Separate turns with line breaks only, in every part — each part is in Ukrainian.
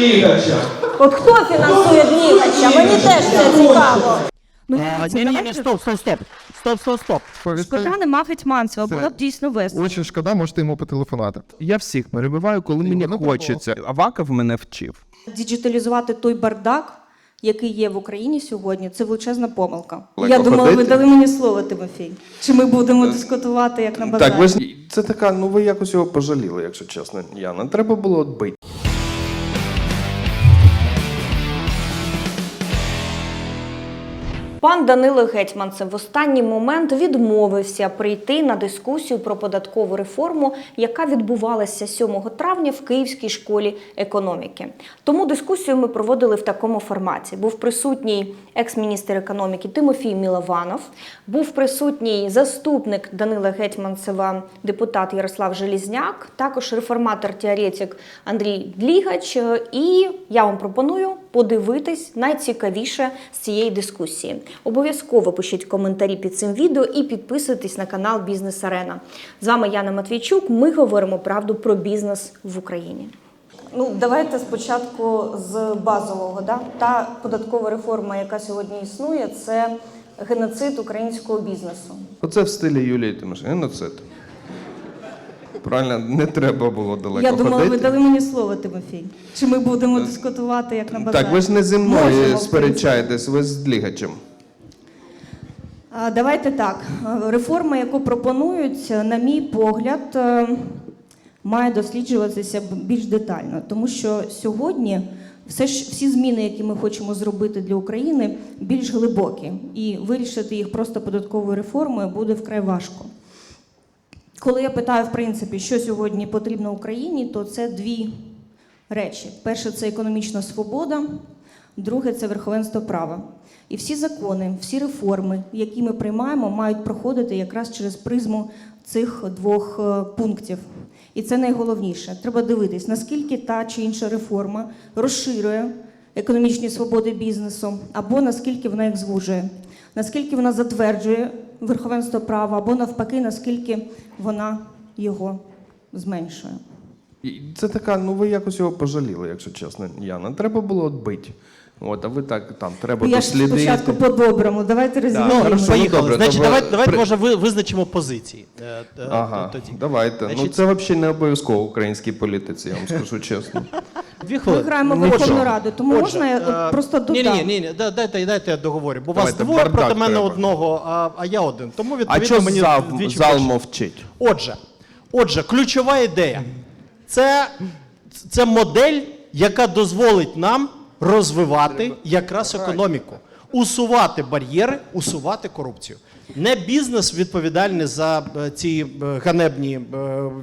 Длігача.
От хто фінансує Длігача? Мені теж це цікаво.
Ну,
Е,
дивіться,
Ні, ні, ні,
давайте-
стоп, стоп, стоп. Стоп, стоп, стоп.
Шкода нема Гетьманцева,
Це-
було б дійсно весело.
Очень шкода, можете йому потелефонувати.
Я всіх перебиваю, коли мені
воно
хочеться. Аваков мене вчив.
Діджиталізувати той бардак, який є в Україні сьогодні, це величезна помилка.
Легко
Я думала, ви
ходити.
дали мені слово, Тимофій. Чи ми будемо дискутувати як на базарі?
Так, ви ж це така, ну ви якось його пожаліли, якщо чесно, Яна. Треба було от
Пан Данило Гетьманцев в останній момент відмовився прийти на дискусію про податкову реформу, яка відбувалася 7 травня в Київській школі економіки. Тому дискусію ми проводили в такому форматі. Був присутній екс-міністр економіки Тимофій Мілованов, був присутній заступник Данила Гетьманцева, депутат Ярослав Желізняк, також реформатор-теоретик Андрій Длігач. І я вам пропоную подивитись найцікавіше з цієї дискусії. Обов'язково пишіть коментарі під цим відео і підписуйтесь на канал Бізнес Арена. З вами Яна Матвійчук. Ми говоримо правду про бізнес в Україні. Ну, давайте спочатку з базового. Да? Та податкова реформа, яка сьогодні існує, це геноцид українського бізнесу.
Оце в стилі Юлії Тимошенко. Геноцид. Правильно, не треба було далеко
Я думала,
ходити.
ви дали мені слово, Тимофій. Чи ми будемо дискутувати як на базарі?
Так, ви ж не зі мною
Можемо,
сперечаєтесь, ви з Длігачем.
Давайте так. Е, Реформа, яку пропонують, на мій погляд, е, має досліджуватися більш детально, тому що сьогодні все ж всі зміни, які ми хочемо зробити для України, більш глибокі, і вирішити їх просто податковою реформою буде вкрай важко. Коли я питаю, в принципі, що сьогодні потрібно Україні, то це дві речі: перше це економічна свобода, друге це верховенство права. І всі закони, всі реформи, які ми приймаємо, мають проходити якраз через призму цих двох е, пунктів. І це найголовніше. Треба дивитись, наскільки та чи інша реформа розширює економічні свободи бізнесу, або наскільки вона їх звужує, наскільки вона затверджує верховенство права, або навпаки, наскільки вона його зменшує.
І Це така, ну ви якось його пожаліли, якщо чесно, Яна. Треба було отбити. От, а ви так там треба
Ну, Я ж
дослідити.
спочатку по-доброму, давайте
Ну,
розіб'ємо.
хорошо.
Поїхали.
добре,
Значить,
ви-
давайте, давайте
при-
може ви визначимо позиції. Е, е,
Ага,
тоді.
давайте. Ну
Значить-
це взагалі не обов'язково в українській політиці, я вам скажу чесно.
Дві
Ми
хвилини.
граємо в
Нічого.
Верховну Раду, тому можна я от
е,
просто
ні,
додам.
ні, ні, ні, да- дайте, дайте я договорю. Бо
Давайте,
вас двоє
бардак
проти мене
треба.
одного, а, а я один. Тому
А
відповідно
що
мені
зал,
вдвічі
зал
більше.
мовчить?
Отже, отже, ключова ідея це, це модель, яка дозволить нам розвивати якраз економіку, усувати бар'єри, усувати корупцію. Не бізнес відповідальний за е, ці е, ганебні е,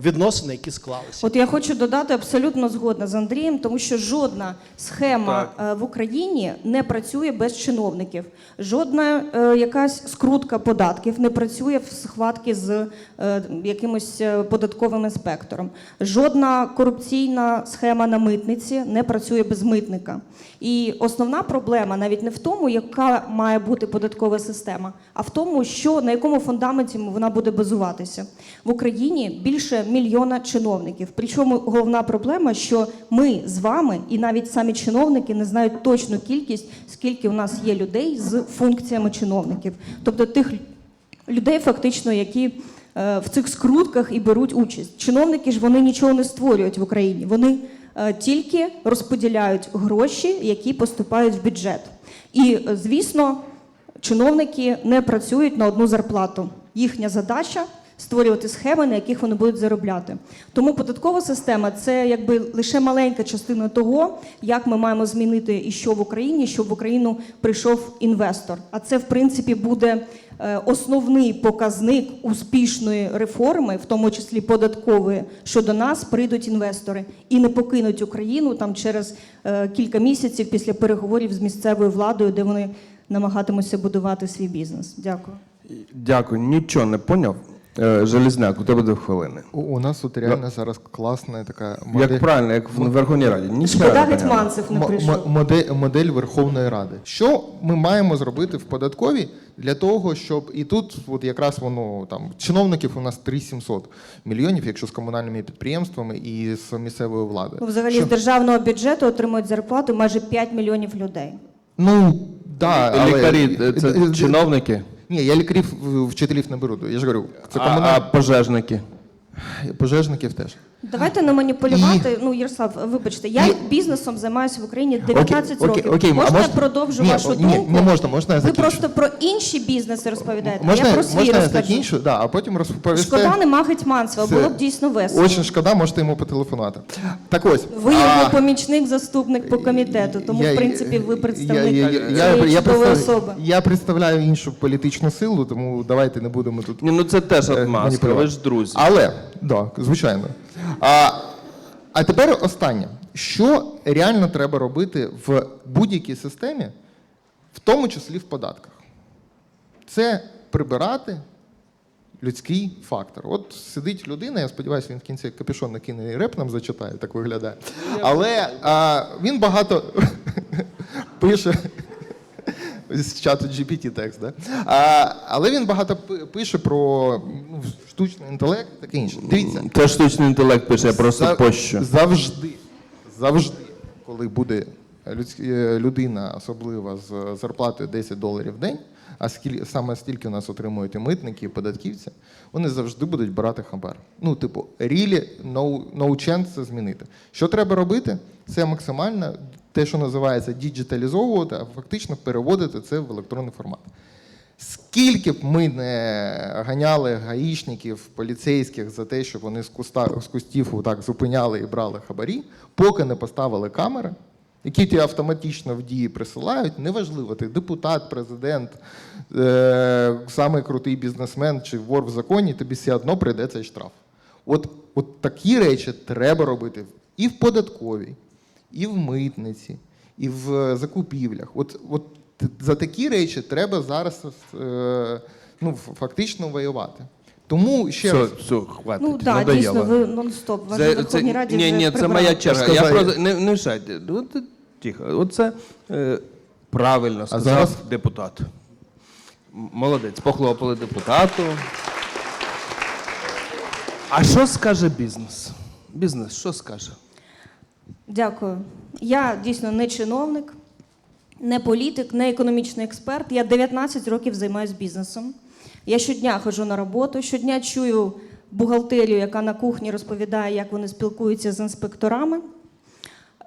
відносини, які склалися.
От я хочу додати абсолютно згодна з Андрієм, тому що жодна схема е, в Україні не працює без чиновників. Жодна е, якась скрутка податків не працює в схватки з е, якимось податковим інспектором. Жодна корупційна схема на митниці не працює без митника. І основна проблема навіть не в тому, яка має бути податкова система, а в тому, що на якому фундаменті вона буде базуватися. В Україні більше мільйона чиновників. Причому головна проблема, що ми з вами і навіть самі чиновники не знають точну кількість, скільки у нас є людей з функціями чиновників, тобто тих людей, фактично, які е, в цих скрутках і беруть участь. Чиновники ж вони нічого не створюють в Україні. Вони е, тільки розподіляють гроші, які поступають в бюджет. І, е, звісно, чиновники не працюють на одну зарплату. Їхня задача створювати схеми, на яких вони будуть заробляти. Тому податкова система це якби лише маленька частина того, як ми маємо змінити і що в Україні, щоб в Україну прийшов інвестор. А це, в принципі, буде е, основний показник успішної реформи, в тому числі податкової, що до нас прийдуть інвестори і не покинуть Україну там через е, кілька місяців після переговорів з місцевою владою, де вони намагатимуться будувати свій бізнес. Дякую.
Дякую, нічого не поняв. Е, Железняк, у тебе дві хвилини.
У, у нас тут реально зараз класна така модель.
Як правильно, як в Верховній Раді. Ні
Шкода. Гетьманцев не прийшов.
м- модель, модель Верховної Ради. Що ми маємо зробити в податковій для того, щоб і тут, от якраз воно там чиновників у нас 3700 мільйонів, якщо з комунальними підприємствами і з місцевою владою.
Ну, взагалі
Що-
з державного бюджету отримують зарплату майже 5 мільйонів людей.
Ну да, але...
Лікарі це чиновники,
Ні, я лікарів вчителів не беру. Я ж говорю, це
а, а
комунальні
пожежники.
пожежників теж.
Давайте не маніпулювати. Ну, Ярослав, вибачте, я
І-
бізнесом займаюся в Україні 19
Окей,
років.
окей,
можна я
можна-
продовжу
Ні,
вашу
ні,
думку?
не можна, можна я
Ви просто про інші бізнеси розповідаєте,
Можна,
а я про свій
можна я закінчу, да, а потім розповісти.
Шкода нема Гетьманцева,
Це
було б дійсно весело.
Очень шкода, можете йому потелефонувати. Так ось.
Ви
а,
його помічник, заступник по комітету, тому
я-
в принципі ви представник
я, я, я, я, я, представ-
особи.
я представляю іншу політичну силу, тому давайте не будемо тут.
Ні, ну це теж
е,
отмазка, ви ж друзі.
Але, да, звичайно. А, а тепер останнє. Що реально треба робити в будь-якій системі, в тому числі в податках? Це прибирати людський фактор. От сидить людина, я сподіваюся, він в кінці капюшон накине і реп нам зачитає, так виглядає. Але а, він багато пише. З чату GPT текст, да? А, але він багато пи- пише про ну, штучний інтелект і таке інше. Дивіться,
Це штучний інтелект пише, я просто
за-
пощу.
Завжди, завжди, коли буде е, людина, особливо з зарплатою 10 доларів в день, а скільки саме стільки у нас отримують і митники, і податківці, вони завжди будуть брати хабар. Ну, типу, really no, no chance це змінити. Що треба робити? Це максимально те, що називається діджиталізовувати, а фактично переводити це в електронний формат. Скільки б ми не ганяли гаїшників, поліцейських за те, що вони з, куста, з кустів так зупиняли і брали хабарі, поки не поставили камери, які ті автоматично в дії присилають, неважливо, ти депутат, президент, е, самий крутий бізнесмен чи вор в законі, тобі все одно прийде цей штраф. От, от такі речі треба робити і в податковій, і в митниці, і в закупівлях. От, от за такі речі треба зараз е, ну, фактично воювати. Тому ще
Все,
раз.
все, хватить,
Ну так,
надоело.
дійсно, ви нон-стоп.
Це,
Верховній Раді
ні, ні, це моя черга. Я просто не, не мішайте. От, е, тихо. Оце е, правильно сказав
зараз?
депутат. Молодець, похлопали депутату. А що скаже бізнес? Бізнес, що скаже?
Дякую. Я дійсно не чиновник, не політик, не економічний експерт. Я 19 років займаюся бізнесом. Я щодня ходжу на роботу, щодня чую бухгалтерію, яка на кухні розповідає, як вони спілкуються з інспекторами.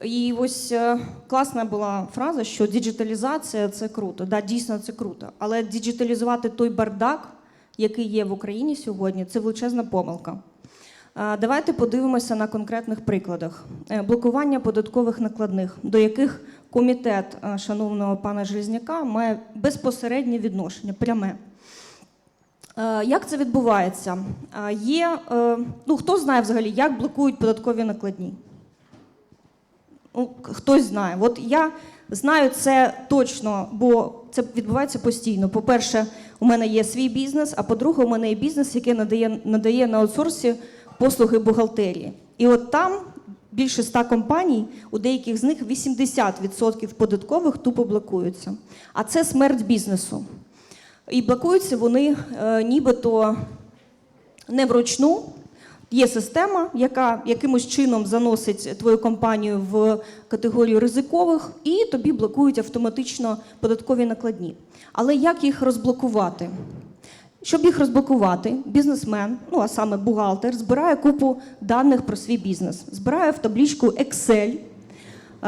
І ось е, класна була фраза, що діджиталізація це круто. Да, дійсно це круто. Але діджиталізувати той бардак, який є в Україні сьогодні, це величезна помилка. Давайте подивимося на конкретних прикладах. Е, Блокування податкових накладних, до яких комітет е, шановного пана Железняка має безпосереднє відношення, пряме. Е, Як це відбувається? Є, ну хто знає взагалі, як блокують податкові накладні? Ну, хтось знає. От я знаю це точно, бо це відбувається постійно. По-перше, у мене є свій бізнес, а по-друге, у мене є бізнес, який надає, надає на аутсорсі послуги бухгалтерії. І от там більше ста компаній, у деяких з них 80% податкових тупо блокуються. А це смерть бізнесу. І блокуються вони е, нібито не вручну. Є система, яка якимось чином заносить твою компанію в категорію ризикових, і тобі блокують автоматично податкові накладні. Але як їх розблокувати? Щоб їх розблокувати, бізнесмен, ну а саме бухгалтер, збирає купу даних про свій бізнес, збирає в табличку Excel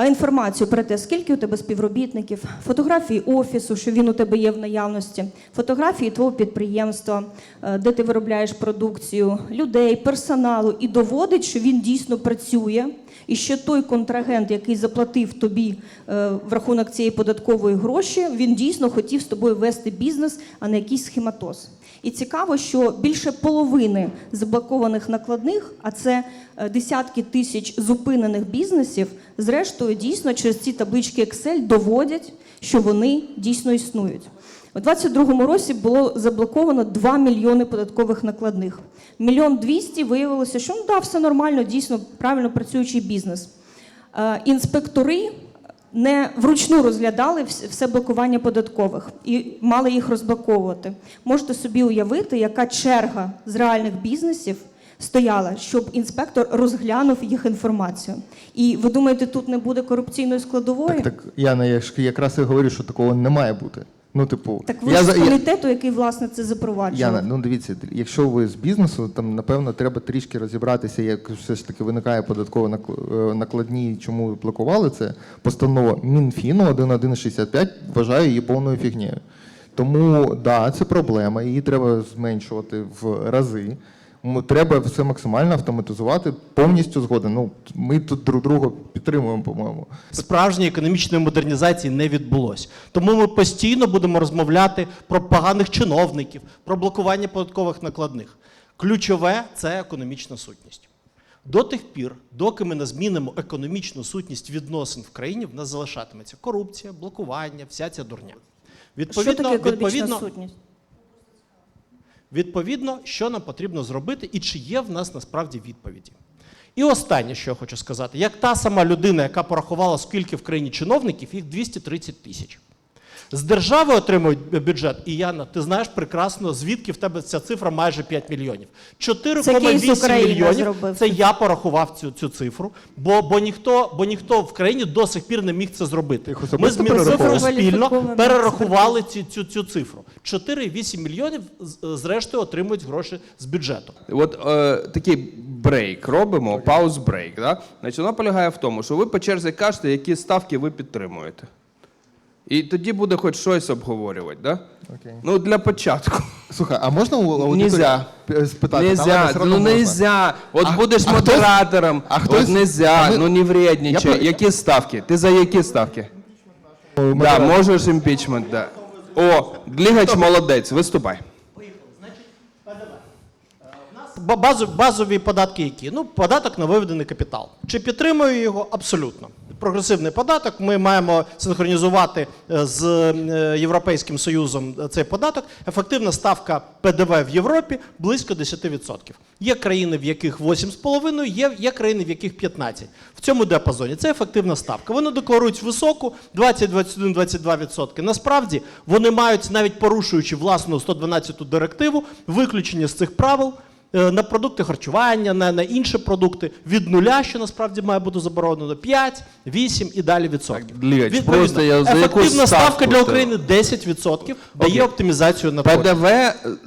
інформацію про те, скільки у тебе співробітників, фотографії офісу, що він у тебе є в наявності, фотографії твого підприємства, е, де ти виробляєш продукцію, людей, персоналу, і доводить, що він дійсно працює, і що той контрагент, який заплатив тобі е, в рахунок цієї податкової гроші, він дійсно хотів з тобою вести бізнес, а не якийсь схематоз. І цікаво, що більше половини заблокованих накладних, а це е, десятки тисяч зупинених бізнесів, зрештою дійсно через ці таблички Excel доводять, що вони дійсно існують. У 2022 році було заблоковано 2 мільйони податкових накладних. Мільйон 200 виявилося, що ну да, все нормально, дійсно правильно працюючий бізнес. Е, Інспектори не вручну розглядали все блокування податкових і мали їх розблоковувати. Можете собі уявити, яка черга з реальних бізнесів стояла, щоб інспектор розглянув їх інформацію. І ви думаєте, тут не буде корупційної складової?
Так, так, я ж якраз і говорю, що такого не має бути. Ну, типу,
Так ви
я,
з
за- я,
комітету, який власне це запроваджує.
Яна, ну дивіться, якщо ви з бізнесу, там напевно треба трішки розібратися, як все ж таки виникає податково накл- е, накладні, чому блокували це. Постанова Мінфіну 1165 вважає її повною фігнею. Тому да, це проблема, її треба зменшувати в рази. Треба все максимально автоматизувати, повністю згоден. Ну, ми тут друг друга підтримуємо, по-моєму.
Справжньої економічної модернізації не відбулось. Тому ми постійно будемо розмовляти про поганих чиновників, про блокування податкових накладних. Ключове це економічна сутність. До тих пір, доки ми не змінимо економічну сутність відносин в країні, в нас залишатиметься корупція, блокування, вся ця дурня.
Що таке економічна
відповідно,
сутність?
Відповідно, що нам потрібно зробити і чи є в нас насправді відповіді. І останнє, що я хочу сказати, як та сама людина, яка порахувала, скільки в країні чиновників, їх 230 тисяч. З держави отримують бюджет, і Яна, ти знаєш прекрасно, звідки в тебе ця цифра майже 5 мільйонів.
Це кейс
4,8 мільйонів
зробив.
це я порахував цю, цю цифру, бо, бо, ніхто, бо ніхто в країні до сих пір не міг це зробити. Ми з Мінцифрою спільно перерахували цю, цю, цю цифру. 4,8 мільйонів зрештою отримують гроші з бюджету.
От е, такий брейк робимо, пауз брейк. Да? Значить, воно полягає в тому, що ви по черзі кажете, які ставки ви підтримуєте. І тоді буде хоч щось обговорювати, да?
Окей.
Ну, для початку.
Слухай, а можна у аудиторії
Нельзя.
п- спитати?
Нельзя,
ладно, все одно
ну
можна.
нельзя. От
А-
будеш
а хтось-
модератором,
а хтось-
от нельзя,
а ми-
ну не вредничай.
Я про-
Які ставки? Ти за які ставки? Да, можеш імпічмент, да. О, Длігач молодець, виступай.
Базові податки які? Ну, податок на виведений капітал. Чи підтримую його? Абсолютно. Прогресивний податок. Ми маємо синхронізувати е, з е, Європейським Союзом е, цей податок. Ефективна ставка ПДВ в Європі близько 10%. Є країни, в яких 8,5%, є, є країни, в яких 15%. В цьому діапазоні це ефективна ставка. Вони декларують високу 20, 21, 22%. Насправді вони мають, навіть порушуючи власну 112 директиву, виключення з цих правил на продукти харчування, на, на інші продукти від нуля, що насправді має бути заборонено 5, 8 і далі відсотків. Відповідно,
просто я за яку
ефективна ставка
ставку
для
ти?
України 10%, дає
Окей.
оптимізацію на.
ПДВ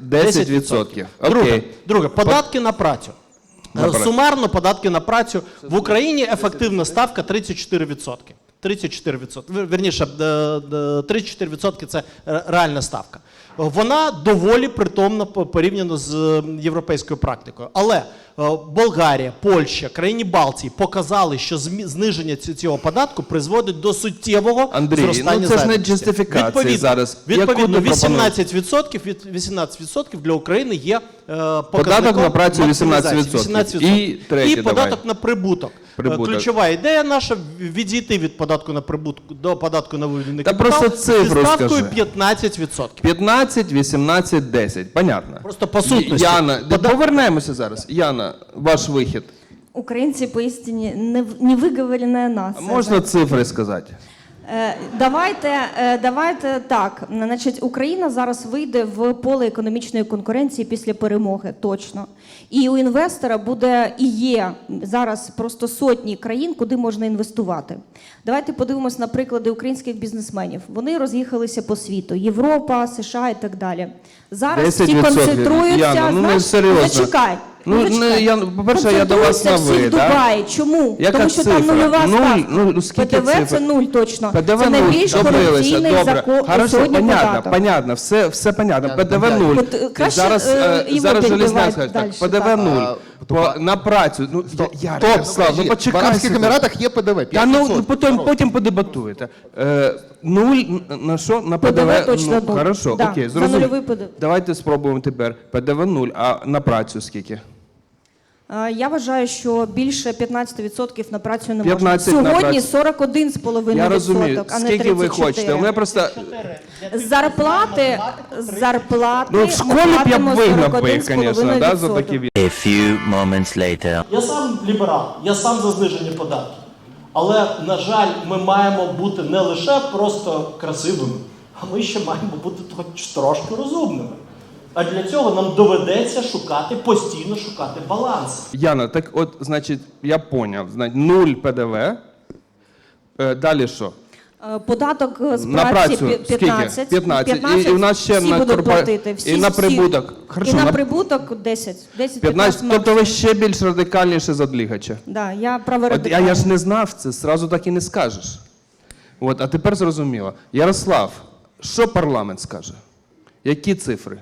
10%.
Друге,
Окей.
друге, податки на працю.
На
Е,
працю.
Сумарно податки на працю в Україні ефективна ставка 34%. 34%. Вер- Вірніше, е, е, 34% це реальна ставка. Вона доволі притомна по- порівняно з європейською практикою. Але Болгарія, Польща, країни Балтії показали, що зниження цього податку призводить до суттєвого
Андрій, ну це ж не
зайнятості.
джустифікація
Відповідно-
зараз.
Відповідно,
ти пропонуєш?
18% від 18% для України є е,
Податок на працю
максимізації.
18%. І третє,
І
давай.
податок на прибуток.
Прибуток.
Е, Ключова ідея наша відійти від податку на прибуток до податку на виведений
Та
капітал
просто цифру
зі ставкою
скажи.
15%.
15, 18, 10. Понятно.
Просто по сутності.
Яна,
Пода-
повернемося зараз. Яна, ваш вихід.
Українці поістині не- невиговорена нація.
Можна цифри сказати?
Е, Давайте, е, давайте так. Значить, Україна зараз вийде в поле економічної конкуренції після перемоги, точно. І у інвестора буде і є зараз просто сотні країн, куди можна інвестувати. Давайте подивимось на приклади українських бізнесменів. Вони роз'їхалися по світу: Європа, США і так далі. Зараз всі концентруються.
Яна, ну, не серйозно.
Зачекай.
Ну, не, я- по-перше, я до вас на ви, да?
Дубаї. Чому?
Яка
Тому що
цифра?
там нульова
Нуль?
ставка.
Ну, ну, скільки
ПДВ
цифр?
це нуль точно.
ПДВ
це
нуль,
найбільш
добилися,
корупційний
добре.
закон
Хорошо,
сьогодні
понятно,
податок.
понятно, все, все понятно. ПДВ нуль.
От, е, краще,
зараз
е,
е, зараз
підбивати
Железняк скаже, так,
дальше,
ПДВ
так.
нуль. По, на працю. Ну, я, я,
Стоп,
Ярослав, ну
В
почекай.
Арабських
секунду.
Еміратах є ПДВ.
Та ну потім, потім подебатуєте. Е, нуль н- на що? На ПДВ?
ПДВ точно
ну,
нуль.
Хорошо,
Да,
окей,
за нульовий ПДВ.
Давайте спробуємо тепер. ПДВ нуль, а на працю скільки?
Е, Я вважаю, що більше 15% на працю не можна.
15 на
Сьогодні
працю.
41,5%,
Я розумію,
а не
скільки ви хочете. У мене просто
Зарплати, зарплати
ну в школі б я б
платимо
вигнав би
41,5%.
звісно, да, за такі від.
A few moments later.
Я сам ліберал, я сам за зниження податків. Але, на жаль, ми маємо бути не лише просто красивими, а ми ще маємо бути хоч трошки розумними. А для цього нам доведеться шукати, постійно шукати баланс.
Яна, так от, значить, я поняв. Значить, нуль ПДВ. Е, далі що?
Е, Податок е, з
На
праці
працю
пі- 15.
скільки? 15. І- і в нас ще
всі
на
будуть
корпо-
платити.
І на
всі.
прибуток. Хорошо,
і на,
на-
прибуток 10. 10
15. Тобто ви ще більш радикальніше за Длігача.
Да, я
От, а
праворадикальна.
я ж не знав це, зразу так і не скажеш. От, а тепер зрозуміло. Ярослав, що парламент скаже? Які цифри?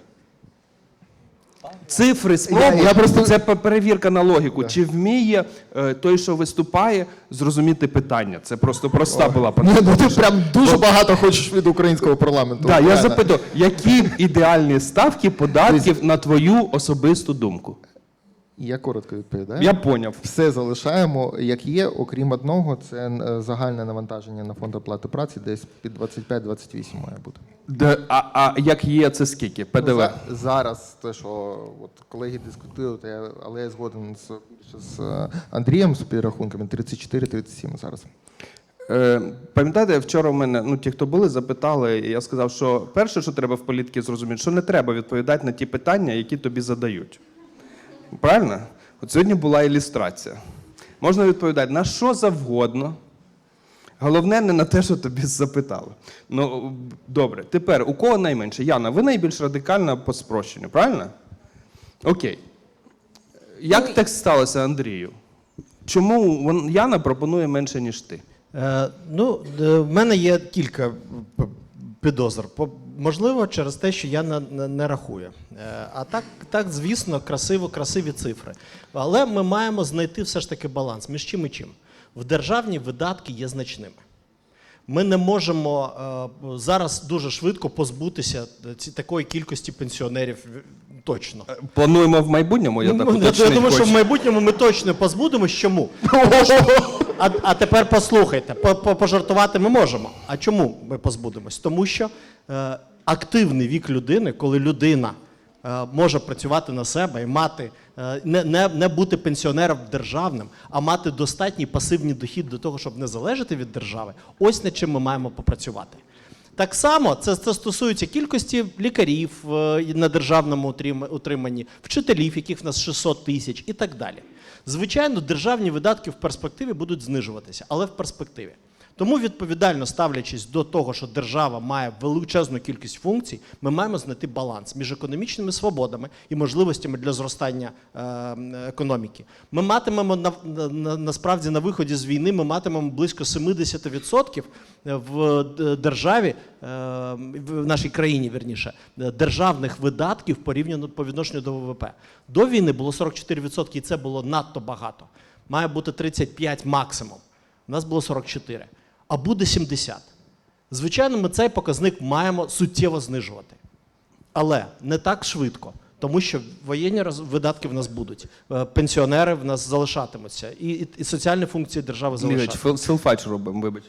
Цифри спробуй.
Я- я просто-
Це пе- перевірка на логіку. Чи вміє е, той, що виступає, зрозуміти питання? Це просто проста була
Ні, ну ти прям дуже багато хочеш від українського парламенту.
Так, я
реально.
запитую, які ідеальні ставки податків на твою особисту думку?
Я коротко відповідаю.
Я поняв.
Все залишаємо як є, окрім одного, це е, загальне навантаження на фонд оплати праці, десь під 25-28 має бути.
Де, а, а як є, це скільки? ПДВ?
За- зараз те, що от колеги дискутують, я, але я згоден з, з е, Андрієм з підрахунками 34-37 зараз.
Е, пам'ятаєте, вчора в мене, ну ті, хто були, запитали, і я сказав, що перше, що треба в політиці зрозуміти, що не треба відповідати на ті питання, які тобі задають. Правильно? От сьогодні була ілюстрація. Можна відповідати на що завгодно. Головне не на те, що тобі запитали. Ну, добре, тепер у кого найменше? Яна, ви найбільш радикальна по спрощенню, правильно? Окей. Як так сталося, Андрію? Чому вон- Яна пропонує менше, ніж ти?
Е, ну, е, в мене є кілька підозр. Можливо, через те, що я не, не, не рахую. Е, а так, так, звісно, красиво, красиві цифри. Але ми маємо знайти все ж таки баланс між чим і чим. В державні видатки є значними. Ми не можемо е, зараз дуже швидко позбутися ці, такої кількості пенсіонерів е, точно.
Плануємо в майбутньому, я так
Ну, я думаю, що в майбутньому ми точно позбудемось. Чому? А, а тепер послухайте, по- по- пожартувати ми можемо. А чому ми позбудемось? Тому що е, активний вік людини, коли людина е, може працювати на себе і мати е, не, не, не бути пенсіонером державним, а мати достатній пасивний дохід до того, щоб не залежати від держави, ось над чим ми маємо попрацювати. Так само це, це стосується кількості лікарів е, на державному утриманні, вчителів, яких в нас 600 тисяч, і так далі. Звичайно, державні видатки в перспективі будуть знижуватися, але в перспективі. Тому, відповідально ставлячись до того, що держава має величезну кількість функцій, ми маємо знайти баланс між економічними свободами і можливостями для зростання е, економіки. Ми матимемо на, на, насправді на виході з війни, ми матимемо близько 70% в державі, е, в нашій країні, вірніше, е, державних видатків порівняно по відношенню до ВВП. До війни було 44%, і це було надто багато. Має бути 35 максимум. У нас було 44, а буде 70. Звичайно, ми цей показник маємо суттєво знижувати. Але не так швидко, тому що воєнні видатки в нас будуть, е, пенсіонери в нас залишатимуться, і, і, і соціальні функції держави залишатимуться.
селфач робимо, вибач.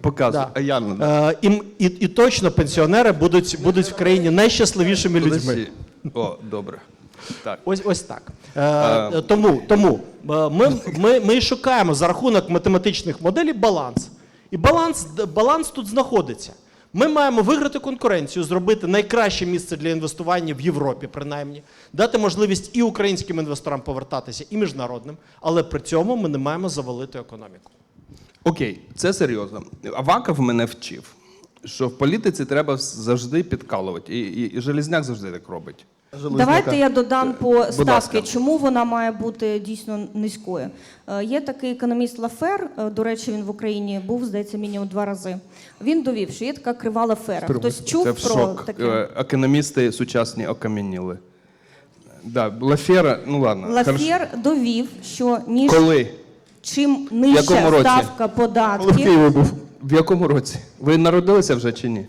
Показуй.
Да.
А Яна.
Е, і, і, і точно пенсіонери будуть, будуть в країні найщасливішими людьми.
О, добре. Так.
Ось ось так. Е, тому тому е, ми, ми, ми шукаємо за рахунок математичних моделей баланс. І баланс, баланс тут знаходиться. Ми маємо виграти конкуренцію, зробити найкраще місце для інвестування в Європі, принаймні, дати можливість і українським інвесторам повертатися, і міжнародним, але при цьому ми не маємо завалити економіку.
Окей, це серйозно. Аваков мене вчив, що в політиці треба завжди підкалувати. І, і, і Железняк завжди так робить.
Давайте я додам по ставки, чому вона має бути дійсно низькою. Е, Є такий економіст Лафер, е, до речі, він в Україні був, здається, мінімум два рази. Він довів, що є така крива Лафера. Хтось чув
Це в
про
шок.
таке?
Е, Економісти сучасні окам'яніли. Да, Лафера, ну ладно. хорошо.
Лафер довів, що ніж
Коли?
чим
якому
нижча
році?
ставка податків,
був. В якому році? Ви народилися вже чи ні?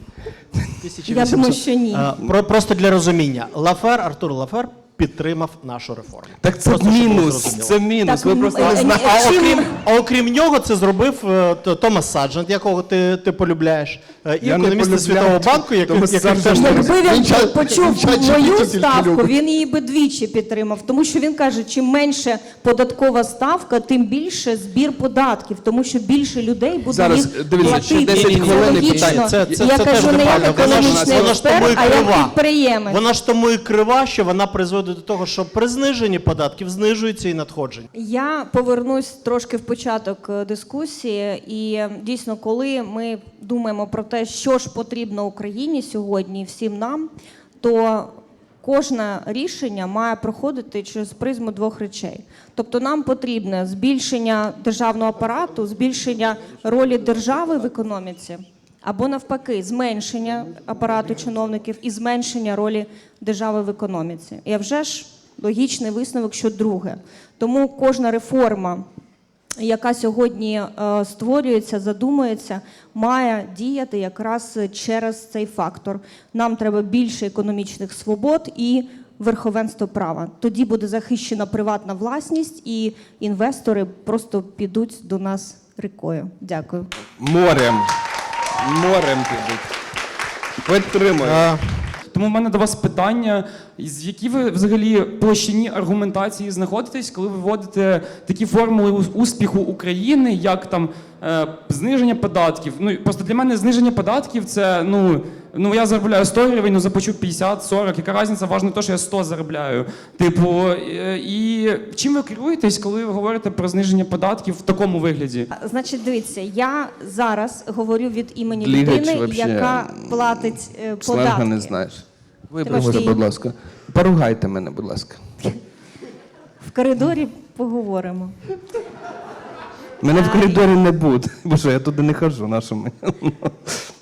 Я думаю, що ні.
Е, Про, просто для розуміння. Лафер, Артур Лафер підтримав нашу реформу.
Так це
Просто,
мінус. Це мінус.
Так,
Ви просто
м,
не
е,
знаєте.
А окрім, а окрім нього, це зробив е, Томас Саджант, якого ти, ти полюбляєш, е, і
Я не
економісти
полюбляю
Світового банку, який,
Томаса
який теж
Саджанта.
Якби він
Він ча-
почув
він ча-
мою
тільки
ставку,
любить.
він її би двічі підтримав. Тому що він каже, чим менше податкова ставка, тим більше збір податків, тому що більше людей буде
Зараз,
їх
дивіться, ще
платити.
10
Це
хвилин і
логічно.
питання.
Це- це-
Я
це
кажу не як
неправильно. Вона ж-
економічний
вона ж тому
експерт, а як
крива.
підприємець.
Вона ж тому і крива, що вона призводить до того, що при зниженні податків знижується і надходження.
Я повернусь трошки в початок е, дискусії, і е, дійсно, коли ми думаємо про те, що ж потрібно Україні сьогодні, всім нам, то кожне рішення має проходити через призму двох речей. Тобто, нам потрібне збільшення державного апарату, збільшення ролі держави в економіці. Або навпаки, зменшення апарату чиновників і зменшення ролі держави в економіці. І вже ж логічний висновок, що друге. Тому кожна реформа, яка сьогодні е, створюється, задумується, має діяти якраз через цей фактор. Нам треба більше економічних свобод і верховенство права. Тоді буде захищена приватна власність, і інвестори просто підуть до нас рікою. Дякую.
Морем. Морем підуть. Підтримую.
Тому в мене до вас питання: з які ви взагалі площині аргументації знаходитесь, коли ви вводите такі формули успіху України, як там е, зниження податків? Ну просто для мене зниження податків це ну. Ну я заробляю 100 гривень, ну заплачу 50, 40. Яка різниця? Важно те, що я 100 заробляю. Типу, і чим ви керуєтесь, коли ви говорите про зниження податків в такому вигляді?
Значить, дивіться, я зараз говорю від імені
Длігач
людини,
вообще
яка платить е,
Сленга
податки.
не знаєш.
Тимофій.
Вибачте, будь ласка. Поругайте мене, будь ласка.
В коридорі поговоримо.
Мене в коридорі не буде, бо що я туди не хожу, нашому.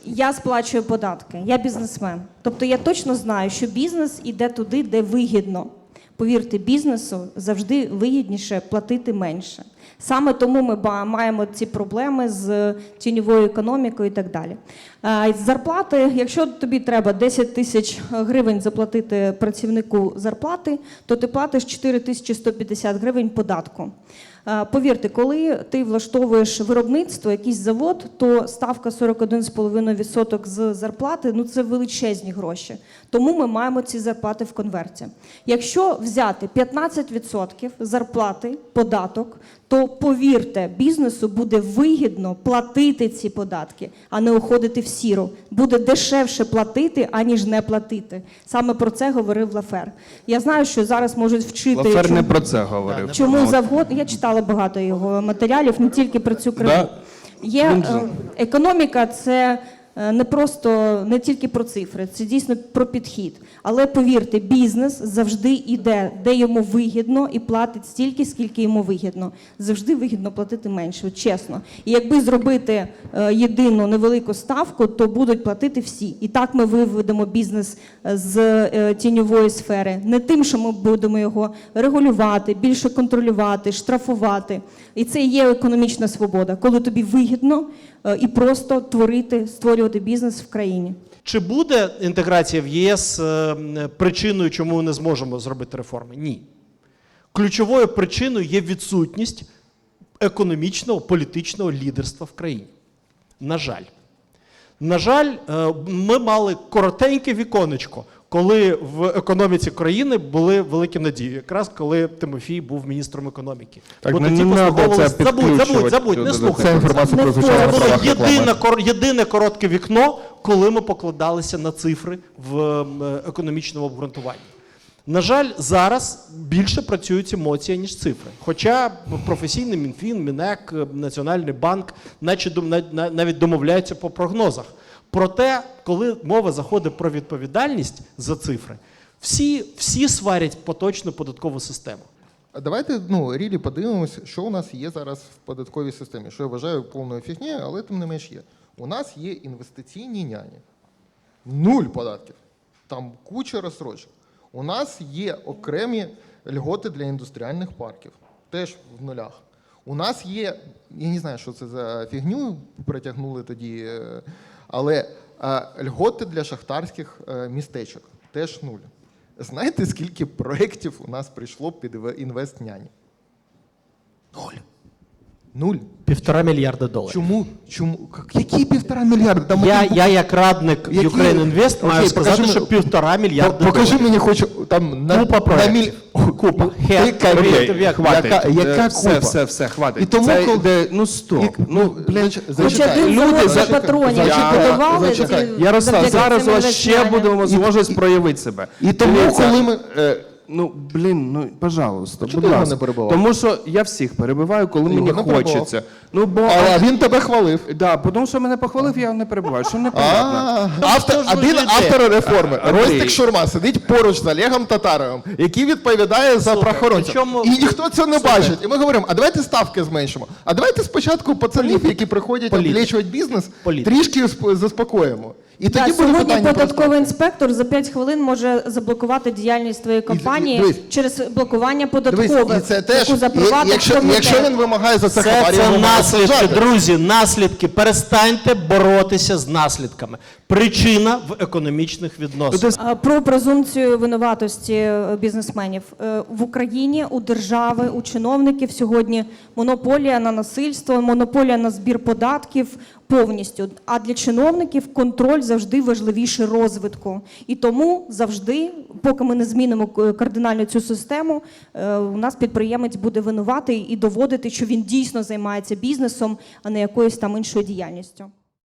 Я сплачую податки, я бізнесмен. Тобто я точно знаю, що бізнес іде туди, де вигідно. Повірте, бізнесу завжди вигідніше платити менше. Саме тому ми маємо ці проблеми з тіньовою економікою і так далі. Е, Зарплати, якщо тобі треба 10 тисяч гривень заплатити працівнику зарплати, то ти платиш 4150 гривень податку. Е, Повірте, коли ти влаштовуєш виробництво, якийсь завод, то ставка 41,5% з зарплати ну це величезні гроші. Тому ми маємо ці зарплати в конверті. Якщо взяти 15% зарплати, податок, то повірте, бізнесу буде вигідно платити ці податки, а не уходити в сіру. Буде дешевше платити, аніж не платити. Саме про це говорив Лафер. Я знаю, що зараз можуть вчити.
Лафер
чому-
не про це говорив.
Чому завгодно? Я читала багато його матеріалів, не тільки про цю криву.
Да.
Є е, економіка, це не просто не тільки про цифри, це дійсно про підхід. Але повірте, бізнес завжди йде, де йому вигідно, і платить стільки, скільки йому вигідно. Завжди вигідно платити менше, чесно. І якби зробити е, єдину невелику ставку, то будуть платити всі. І так ми виведемо бізнес е, з е, тіньової сфери. Не тим, що ми будемо його регулювати, більше контролювати, штрафувати. І це є економічна свобода, коли тобі вигідно е, і просто творити, створювати бізнес в країні.
Чи буде інтеграція в ЄС е, причиною, чому ми не зможемо зробити реформи? Ні. Ключовою причиною є відсутність економічного, політичного лідерства в країні. На жаль. На жаль, е, ми мали коротеньке віконечко, коли в економіці країни були великі надії, якраз коли Тимофій був міністром економіки.
Так,
Бо
не-
тоді
надо це
забудь, забудь, забудь, не слухай.
Це інформація про
було єдине, кор- єдине коротке вікно, коли ми покладалися на цифри в е, економічному обґрунтуванні. На жаль, зараз більше працюють емоції, ніж цифри. Хоча професійний Мінфін, Мінек, е, Національний банк, наче дом- на- на- навіть домовляються по прогнозах. Проте, коли мова заходить про відповідальність за цифри, всі, всі сварять поточну податкову систему.
А Давайте ну, рілі подивимося, що у нас є зараз в податковій системі, що я вважаю повною фігнею, але тим не менш є. У нас є інвестиційні няні. Нуль податків. Там куча розсрочок. У нас є окремі льготи для індустріальних парків, теж в нулях. У нас є, я не знаю, що це за фігню притягнули тоді, е, але е, льготи для шахтарських е, містечок теж нуль. Знаєте, скільки проєктів у нас прийшло під інвестняні? Нуль. Нуль.
Півтора мільярда доларів.
Чому? Чому? Які півтора мільярда? Там
Я,
один-
я як радник
Які?
Ukraine Invest
Окей,
маю сказати,
покажи
що
мені-
півтора мільярда
Покажи
доларів.
мені хоч там на,
Купа
на
проєктів.
міль... Купа.
Хе-
Яка,
Окей,
хватить.
яка, яка
Е, все,
купа?
все, все, хватить.
І тому,
Це
коли-
йде- ну стоп.
І-
Ну, блін,
зач-
Хоч
зачекай.
один
люди
завод
за-
патронів
зачекай,
побудували.
зачекай.
Ярослав, зараз у вас ще
інвестуванням.
буде можливість проявити себе.
І тому,
Дивіться,
коли ми. Е,
Ну, блін, ну, пожалуйста,
чого
будь
його
ласка.
не перебивав?
Тому що я всіх перебиваю, коли мені
не перебивав.
хочеться. Ну, бо...
а він тебе хвалив.
Да, тому що мене похвалив, я не перебуваю. Що непонятно?
А, автор, один автор реформи. Ростик Шурма, сидить поруч з Олегом Татаровим, який відповідає за
Слухай,
прохоронців.
причому-
І ніхто це не бачить. І ми говоримо, а давайте ставки зменшимо. А давайте спочатку пацанів, які приходять облічувати бізнес,
Політик.
трішки сп- заспокоїмо. І тоді буде
сьогодні
питання
податковий інспектор за 5 хвилин може заблокувати діяльність твоєї компанії
дивись.
через блокування
Дивись,
податкових,
і це теж,
яку запровадив
і- якщо,
комітет.
якщо він вимагає за це,
Це,
хабар,
це
його
наслідки,
саджати.
друзі, наслідки. Перестаньте боротися з наслідками. Причина в економічних відносинах.
А, Про презумпцію винуватості е, бізнесменів Е, в Україні у держави, у чиновників сьогодні монополія на насильство, монополія на збір податків повністю. А для чиновників контроль завжди важливіше розвитку. І тому завжди, поки ми не змінимо кардинально цю систему, е, у нас підприємець буде винувати і доводити, що він дійсно займається бізнесом, а не якоюсь там іншою діяльністю.